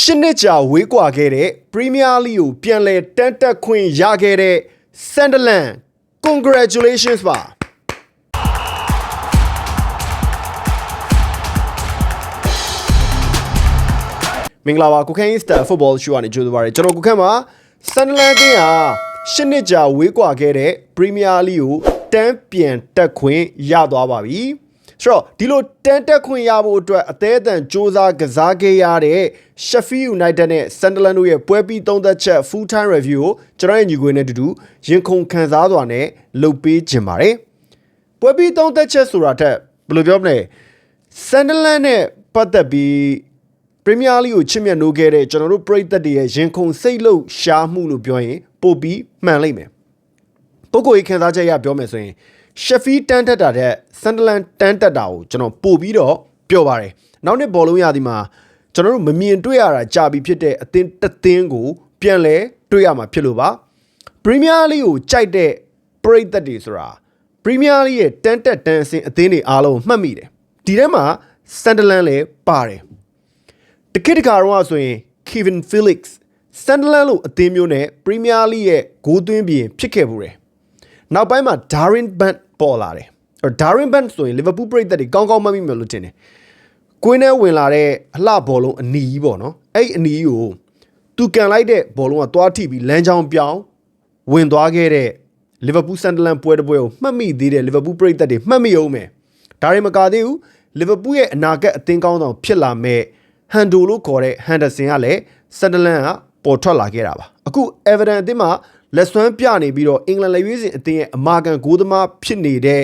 ရှစ်နှစ်ကြာဝေးကွာခဲ့တဲ့ပရီးမီးယားလိကိုပြန်လည်တန်းတက်ခွင့်ရခဲ့တဲ့ဆန်ဒလန် congratulations ပါမင်္ဂလာပါကုခင်းစတာဖုတ်ဘောရှူကနေကြိုးစားပါရစေကျွန်တော်ကုခင်းမှာဆန်ဒလန်တင်းဟာရှစ်နှစ်ကြာဝေးကွာခဲ့တဲ့ပရီးမီးယားလိကိုတန်းပြန်တက်ခွင့်ရသွားပါပြီ ဆိုတော့ဒီလိုတန်းတက်ခွင့်ရဖို့အတွက်အသေးအတန်စ조사ကစားခဲ့ရတဲ့ Sheffield United နဲ့ Sunderland တို့ရဲ့ပွဲပြီးသုံးသက်ချက် full time review ကိုကျွန်တော်ရဲ့ညီကိုနဲ့အတူတူရင်ခုန်ခံစားစွာနဲ့လုပ်ပေးခြင်းပါတယ်ပွဲပြီးသုံးသက်ချက်ဆိုတာထက်ဘယ်လိုပြောမလဲ Sunderland နဲ့ပတ်သက်ပြီးပရီးမီးယားလိကိုချစ်မြတ်နိုးခဲ့တဲ့ကျွန်တော်တို့ပရိသတ်တွေရဲ့ရင်ခုန်စိတ်လှုပ်ရှားမှုလို့ပြောရင်ပို့ပြီးမှန်လိမ့်မယ်။ပုဂ္ဂိုလ်ရေးခံစားချက်အရပြောမယ်ဆိုရင် Sheffield တန်းတက်တာတဲ့ Sunderland တန်းတက်တာကိုကျွန်တော်ပို့ပြီးတော့ပြောပါတယ်။နောက်နှစ်ဘောလုံးရသည်မှာကျွန်တော်တို့မမြင်တွေ့ရတာကြာပြီဖြစ်တဲ့အသင်းတစ်သင်းကို ပြန်လဲတွေ့ရမှာဖြစ်လို့ပါ။ပရီးမီးယားလိကိုကြိုက်တဲ့ပရိသတ်တွေဆိုတာပရီးမီးယားလိရဲ့တန်းတက်တန်းအဆင့်အသင်းတွေအားလုံးမှတ်မိတယ်။ဒီထဲမှာ Sunderland လည်းပါတယ်။တခိတခါတော့ဆိုရင် Kevin Felix Sunderland လို့အသင်းမျိုးနဲ့ Premier League ရဲ့ဂိုးသွင်းပြီးဖြစ်ခဲ့မှုတယ်။နောက်ပိုင်းမှာ Darren Bent ပေါ်လာတယ်။အဲ့ Darren Bent ဆိုရင် Liverpool ပြည်သက်တွေကောင်းကောင်းမှတ်မိမယ်လို့ထင်တယ်။ကွင်းထဲဝင်လာတဲ့အလှဘောလုံးအနီကြီးပေါ့နော်။အဲ့အနီကြီးကိုသူကန်လိုက်တဲ့ဘောလုံးကသွားထိပြီးလမ်းကြောင်းပြောင်းဝင်သွားခဲ့တဲ့ Liverpool Sunderland ပွဲတစ်ပွဲကိုမှတ်မိသေးတယ် Liverpool ပြည်သက်တွေမှတ်မိအောင်မယ်။ဒါရင်မကသေးဘူး Liverpool ရဲ့အနာဂတ်အသင်းကောင်းဆောင်ဖြစ်လာမဲ့ဟန်ဒိုလို့ခေါ်တဲ့ဟန်ဒါဆင်ကလည်းဆန်ဒလန်ကပေါ်ထွက်လာခဲ့တာပါအခု Everton အသင်းမှာ လက်စွမ်းပြနေပြီးတော့အင်္ဂလန်လက်ရွေးစင်အသင်းရဲ့အမာခံဂိုးသမားဖြစ်နေတဲ့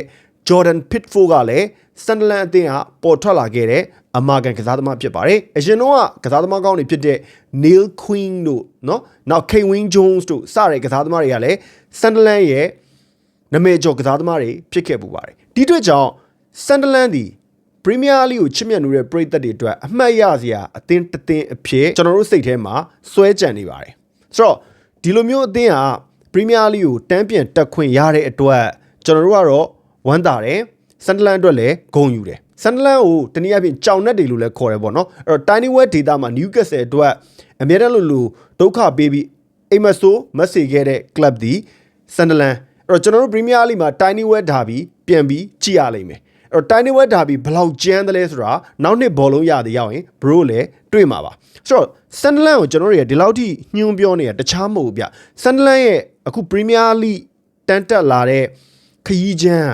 Jordan Pitford ကလည်း Sunderland အသင်းကပေါ်ထွက်လာခဲ့တဲ့အမာခံကစားသမားဖြစ်ပါတယ်။အရင်တော့ကစားသမားကောင်းတွေဖြစ်တဲ့ Neil Queen တို့နော်နောက် Kevin Jones တို့စတဲ့ကစားသမားတွေကလည်း Sunderland ရဲ့နာမည်ကျော်ကစားသမားတွေဖြစ်ခဲ့ပူပါတယ်။ဒီအတွက်ကြောင့် Sunderland ဒီပရီးမီးယားလိကိုချစ်မြတ်နိုးတဲ့ပရိသတ်တွေအတွက်အမှတ်ရစရာအသင်းတစ်သင်းအဖြစ်ကျွန်တော်တို့စိတ်ထဲမှာစွဲကြံနေပါတယ်။ဆိုတော့ ဒီလိုမျိုးအသင်းဟာပရီးမီးယားလိကိုတန်းပြန်တက်ခွင့်ရတဲ့အတွက်ကျွန်တော်တို့ကတော့ဝမ်းသာတယ်ဆန်ဒလန်အတွက်လည်းဂုဏ်ယူတယ်ဆန်ဒလန်ကိုတနည်းအားဖြင့်ကြောင်နှက်တွေလို့လည်းခေါ်တယ်ပေါ့နော်အဲ့တော့ Tiny West Data မှာ Newcastle အတွက်အများအားလို့လို့ဒုက္ခပေးပြီးအိမ်မဆိုးမက်ဆေခဲ့တဲ့ club ဒီဆန်ဒလန်အဲ့တော့ကျွန်တော်တို့ Premier League မှာ Tiny West ဒါပြီးပြန်ပြီးကြည့်ရလိမ့်မယ်အဲ့ တော့ Tiny West ဒါပြီးဘယ်လောက်ကျန်းတယ်လဲဆိုတာနောက်နှစ်ဘောလုံးရတဲ့ရောက်ရင် bro လည်းတွေ့မှာပါဆိုတော့ Sunderland ကိုကျွန်တော်တို့ရဒီလောက်ထိညှိုးပြောနေတာတခြားမဟုတ်ဘူးဗျ Sunderland ရဲ့အခု Premier League တန်းတက်လာတဲ့ခရီးချမ်းက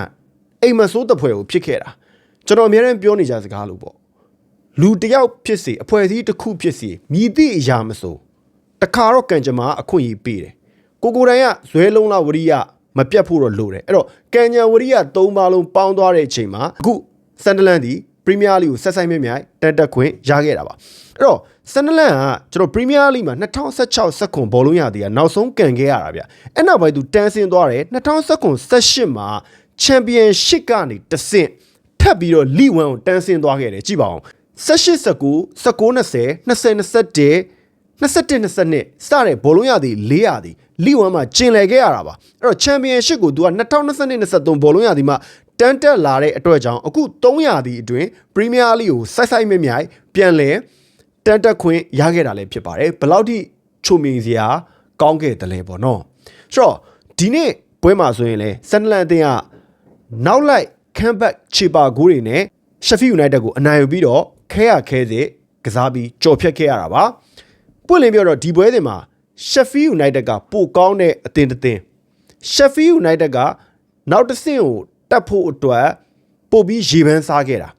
အိမ်မဆိုးတပွဲကိုဖြစ်ခဲ့တာကျွန်တော်အများအားပြောနေကြစကားလို့ပေါ့လူတယောက်ဖြစ်စေအဖွဲ့အစည်းတစ်ခုဖြစ်စေမြည်သည့်အရာမဆိုတခါတော့ကံကြမ္မာအခွင့်အရေးပေးတယ်ကိုကိုတိုင်ကဇွဲလုံးလာဝရိယ မပြတ်ဖို့တော့လိုတယ်အဲ့တော့ကန်ညာဝရိယ၃ပါးလုံးပေါင်းသွားတဲ့အချိန်မှာအခုဆန်ဒလန်ဒီပရီးမီးယားလိကိုဆက်ဆိုင်မြဲမြဲတက်တက်ခွင့်ရခဲ့တာပါအဲ့တော့ဆန်ဒလန်ကကျွန်တော်ပရီးမီးယားလိမှာ2016စက္ကွန်ဘောလုံးရသည်ကနောက်ဆုံးကန်ခဲ့ရတာဗျအဲ့နောက်ပိုင်းသူတန်းဆင်းသွားတယ်2019 18မှာချန်ပီယံရှစ်ကနေတဆင့်ထပ်ပြီးတော့လီဝမ်ကိုတန်းဆင်းသွားခဲ့တယ်ကြည့်ပါဦး18 19 19 20 20 21 21 22စတဲ့ဘောလုံးရသည်400သည် လီဝမ်မှာကျင်လည်ခဲ့ရတာပါအဲ့တော့ချန်ပီယံရှစ်ကိုသူက2022 23ဘောလုံးရသည်မှာတန်းတက်လာတဲ့အတွက်ကြောင့်အခု300သည်အတွင်းပရီးမီးယားလိကိုဆိုက်ဆိုက်မြမြိုင်ပြန်လဲတန်းတက်ခွင့်ရခဲ့တာလည်းဖြစ်ပါတယ်ဘယ်လောက်ထိချုံမြင်စရာကောင်းခဲ့တယ်လဲပေါ့နော်ဆိုတော့ဒီနေ့ပွဲမှာဆိုရင်လဲဆန်ဒလန်အသင်းကနောက်လိုက်ခမ်ဘက်ချီပါဂိုးတွေနဲ့ရှက်ဖီးယူနိုက်တက်ကိုအနိုင်ယူပြီးတော့ခဲရခဲစေကစားပြီးကြော်ဖြတ်ခဲ့ရတာပါပွင့်လင်းပြောတော့ဒီပွဲစဉ်မှာ Sheffield United ကပိုကောင်းတဲ့အသင်းတစ်သင်း Sheffield United ကနောက်တစ်ဆင့်ကိုတက်ဖို့အတွက်ပို့ပြီးရေပန်းစားခဲ့တာ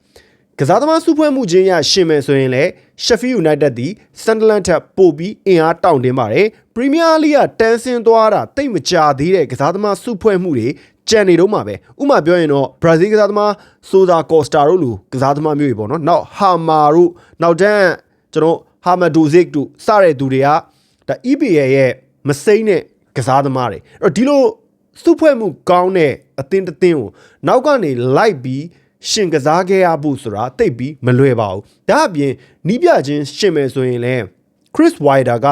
ကစားသမားစုဖွဲ့မှုချင်းရရှင်မယ်ဆိုရင်လည်း Sheffield United သည် Sunderland ထက်ပိုပြီးအင်အားတောင့်တင်းပါတယ် Premier League ကတန်းဆင်းသွားတာတိတ်မကြသေးတဲ့ကစားသမားစုဖွဲ့မှုတွေကြံနေတော့မှာပဲဥမာပြောရင်တော့ Brazil ကစားသမား Souza Costa တို့လူကစားသမားမျိုးတွေပေါ့နော်နောက် Hammer တို့နောက်တန်းကျွန်တော် Hamadozic တို့စတဲ့သူတွေက ဒါ EPL ရဲ့မစိမ့်တဲ့ကစားသမားတွေအဲ့တော့ဒီလိုစုဖွဲ့မှုကောင်းတဲ့အသင်းတစ်သင်းကိုနောက်ကနေလိုက်ပြီးရှင်ကစားခဲ့ရဖို့ဆိုတာတိတ်ပြီးမလွယ်ပါဘူးဒါအပြင်နီးပြချင်းရှင်မယ်ဆိုရင်လည်း Chris Wilder က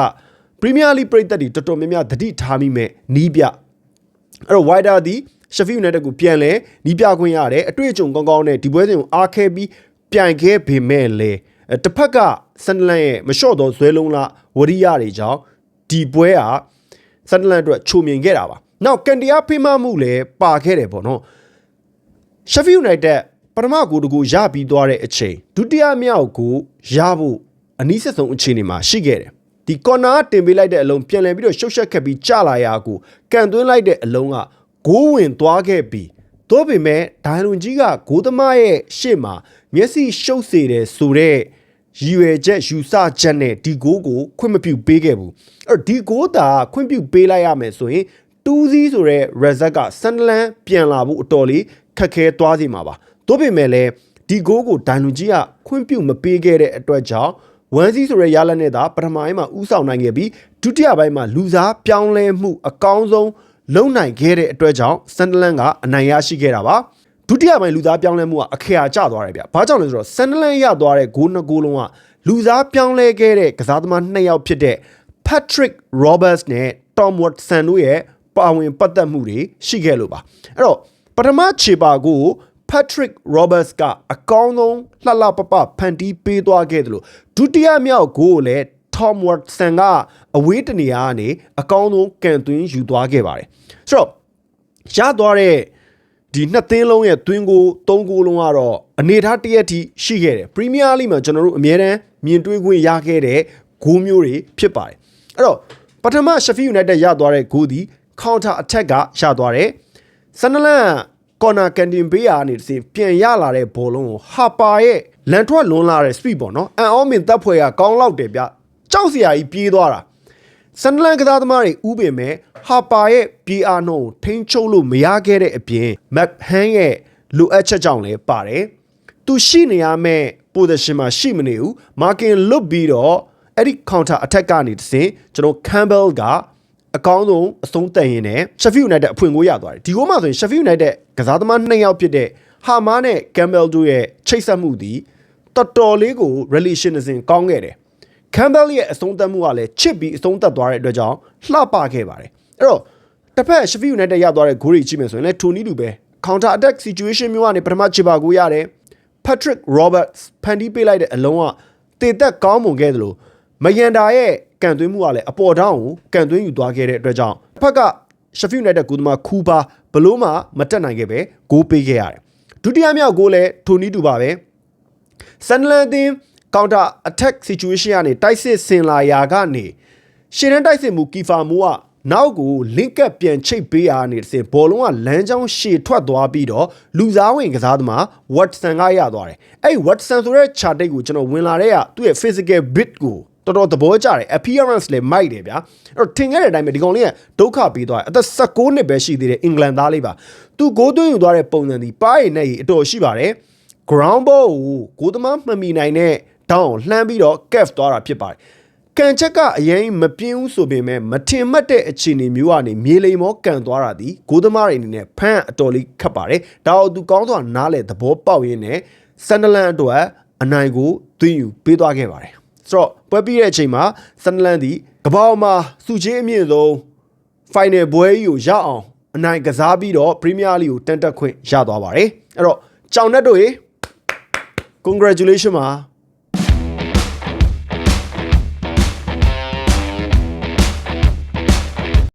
Premier League ပြည်သက်တွေတော်တော်များများသတိထားမိမဲ့နီးပြအဲ့တော့ Wilder ဒီ Sheffield United ကိုပြန်လဲနီးပြခွင့်ရတယ်အတွေ့အကြုံကောင်းကောင်းနဲ့ဒီပွဲစဉ်ကိုအားခဲပြီးပြိုင်ခဲ့ပေမဲ့လေအဲတစ်ဖက်က ဆန်ဒလန်ရဲ့မလျှော့သောဇွဲလုံးလားဝရိယတွေကြောင့်ဒီပွဲဟာဆန်ဒလန်အတွက်ချုံမြင်ခဲ့တာပါနောက်ကန်တရားဖိမမှုလည်းပါခဲ့တယ်ပေါ့နော်ရှက်ဖီယူနိုက်တက်ပထမကိုတကူရပြီးသွားတဲ့အချိန်ဒုတိယမြောက်ကိုရဖို့အနည်းဆက်ဆုံးအခြေအနေမှာရှိခဲ့တယ်ဒီကော်နာတင်ပေးလိုက်တဲ့အလုံးပြန်လည်ပြီးတော့ရှုပ်ရှက်ခက်ပြီးကြလာရာကိုကန်သွင်းလိုက်တဲ့အလုံးကဂိုးဝင်သွားခဲ့ပြီးသို့ပေမဲ့ဒိုင်လွန်ကြီးကဂိုးသမားရဲ့ရှေ့မှာမျက်စိရှုပ်စေတယ်ဆိုတော့ ရည်ရွယ်ချက်ယူဆချက်နဲ့ဒီဂိုးကိုခွင့်မပြုပေးခဲ့ဘူးအဲ့တော့ဒီဂိုးသာခွင့်ပြုပေးလိုက်ရမယ်ဆိုရင်တူးစီးဆိုတဲ့ result ကဆန်ဒလန်ပြန်လာဖို့အတော်လေးခက်ခဲသွားစီမှာပါသို့ပေမဲ့လည်းဒီဂိုးကိုဒိုင်လွန်ကြီးကခွင့်ပြုမပေးခဲ့တဲ့အတွက်ကြောင့်ဝမ်စီဆိုတဲ့ရလနဲ့သာပထမပိုင်းမှာဥဆောင်နိုင်ခဲ့ပြီးဒုတိယပိုင်းမှာလူစားပြောင်းလဲမှုအကောင်းဆုံးလုံနိုင်ခဲ့တဲ့အတွက်ကြောင့်ဆန်ဒလန်ကအနိုင်ရရှိခဲ့တာပါ ဒုတိယပိုင်းလူသားပြောင်းလဲမှုကအခရာကျသွားတယ်ဗျ။ဘာကြောင့်လဲဆိုတော့ဆန်ဒလန်ရသွားတဲ့ဂိုးနှစ်ဂိုးလုံးကလူသားပြောင်းလဲခဲ့တဲ့ကစားသမားနှစ်ယောက်ဖြစ်တဲ့ Patrick Roberts နဲ့ Tom Watson တို့ရဲ့ပါဝင်ပတ်သက်မှုတွေရှိခဲ့လို့ပါ။အဲ့တော့ပထမခြေပါကို Patrick Roberts ကအကောင်းဆုံးလှလှပပဖန်တီးပေးသွားခဲ့တယ်လို့ဒုတိယမြောက်ဂိုးကိုလည်း Tom Watson ကအဝေးတနေရာကနေအကောင်းဆုံးကန်သွင်းယူသွားခဲ့ပါတယ်။ဆိုတော့ရသွားတဲ့ ဒီနှစ်သင်းလုံးရဲ့သွင်းကိုသုံးကိုလုံးကတော့အနေထားတစ်ရက်ထိရှိခဲ့တယ်။ပရီးမီးယားလိမှာကျွန်တော်တို့အမြဲတမ်းမြင်တွေ့ခွင့်ရခဲ့တဲ့ဂိုးမျိုးတွေဖြစ်ပါတယ်။အဲ့တော့ပထမ Sheffield United ရသွားတဲ့ဂိုးဒီ counter attack ကရသွားတယ်။ဆန်နလန်ကော်နာကန်တင်ပေးရာကနေတစ်စင်ပြန်ရလာတဲ့ဘောလုံးကိုဟာပါရဲ့လန်ထွက်လွန်လာတဲ့ speed ပေါ့နော်။အန်အောမင်တပ်ဖွဲ့ကကောင်းလောက်တယ်ဗျ။ကြောက်စရာကြီးပြေးသွားတာ။ဆန်ဒလန်ကစားသမားတွေဥပင်မဲ့ ဟာပါရဲ့ပြေအာနှုံကိုထိန်းချုပ်လို့မရခဲ့တဲ့အပြင်မက်ဟန်ရဲ့လိုအပ်ချက်ကြောင့်လည်းပါတယ်။သူရှိနေရမယ့် position မှာရှိမနေဘူး။မာကင်လွတ်ပြီးတော့အဲ့ဒီ counter attack ကနေတစ်စင်ကျွန်တော် Campbell ကအကောင်းဆုံးအဆုံးတန်ရင်နဲ့ Sheffield United အဖွင့်ကိုရသွားတယ်။ဒီကိုမှဆိုရင် Sheffield United ကစားသမားနှစ်ယောက်ဖြစ်တဲ့ဟာမားနဲ့ Campbell တို့ရဲ့ချိတ်ဆက်မှုဒီတော်တော်လေးကို relation အစဉ်ကောင်းခဲ့တယ်။ Campbell ရဲ့အဆုံးသတ်မှုကလည်းချစ်ပြီးအဆုံးသတ်သွားတဲ့အတွက်ကြောင့်လှပခဲ့ပါတယ် အဲ့တော့တစ်ဖက် Sheffield United ရသွားတဲ့ဂိုးတွေကြည့်မယ်ဆိုရင်လည်းထိုနီတူပဲ counter attack situation မျိုးကနေပထမချစ်ပါကိုရတယ် Patrick Roberts ဖန်တီးပေးလိုက်တဲ့အလုံးကတည်သက်ကောင်းမွန်ခဲ့တယ်လို့မယန်တာရဲ့ကန်သွင်းမှုကလည်းအပေါ်တောင်းကိုကန်သွင်းယူသွားခဲ့တဲ့အတွက်ကြောင့်တစ်ဖက်က Sheffield United ကူသမားခူပါဘလို့မှမတက်နိုင်ခဲ့ပဲဂိုးပေးခဲ့ရတယ်ဒုတိယမြောက်ဂိုးလည်းထိုနီတူပါပဲဆန်ဒလန်တင် counter attack situation ကနေတိုက်စစ်ဆင်လာရာကနေရှင်းတန်းတိုက်စစ်မှုကီဖာမူက နောက်ကို link up ပြန်ချိတ်ပေးရနေတဲ့ဘောလုံးကလမ်းကြောင်းရှည်ထွက်သွားပြီးတော့လူစားဝင်ကစားသမား Watson ကရသွားတယ်အဲ့ Watson ဆိုတဲ့ chart တိတ်ကိုကျွန်တော်ဝင်လာတဲ့ကသူ့ရဲ့ physical bit ကိုတော်တော်သဘောကျတယ် appearance လည်းမိုက်တယ်ဗျာအဲ့တော့ထင်ခဲ့တဲ့အတိုင်းပဲဒီကောင်လေးကဒုက္ခပေးသွားတယ်အသက်16နှစ်ပဲရှိသေးတယ်အင်္ဂလန်သားလေးပါသူဂိုးသွင်းယူသွားတဲ့ပုံစံဒီပါးရည်နဲ့ရည်အတော်ရှိပါတယ် ground ball ကိုကိုသမားမှမီနိုင်တဲ့တောင်းလှမ်းပြီးတော့ caf သွားတာဖြစ်ပါတယ်။ ကန်ချက်ကအရင်မပြင်းဘူးဆိုပေမဲ့မထင်မှတ်တဲ့အခြေအနေမျိုးကနေမြေလိမ်မောကန်သွားတာဒီကိုသမားတွေအနေနဲ့ဖမ်းအတော်လေးခတ်ပါတယ်။ဒါအောင်သူကောင်းစွာနားလေသဘောပေါက်ရင်းနဲ့ဆန်ဒလန်အတွက်အနိုင်ကိုသွင်းယူပေးသွားခဲ့ပါတယ်။ဆိုတော့ပွဲပြီးတဲ့အချိန်မှာဆန်ဒလန်ဒီကပောက်မှာစုချင်းအမြင့်ဆုံး final ပွဲကြီးကိုရအောင်အနိုင်ကစားပြီးတော့ Premier League ကိုတန်တက်ခွင့်ရသွားပါတယ်။အဲ့တော့ကြောင်တက်တို့ရေ congratulation ပါ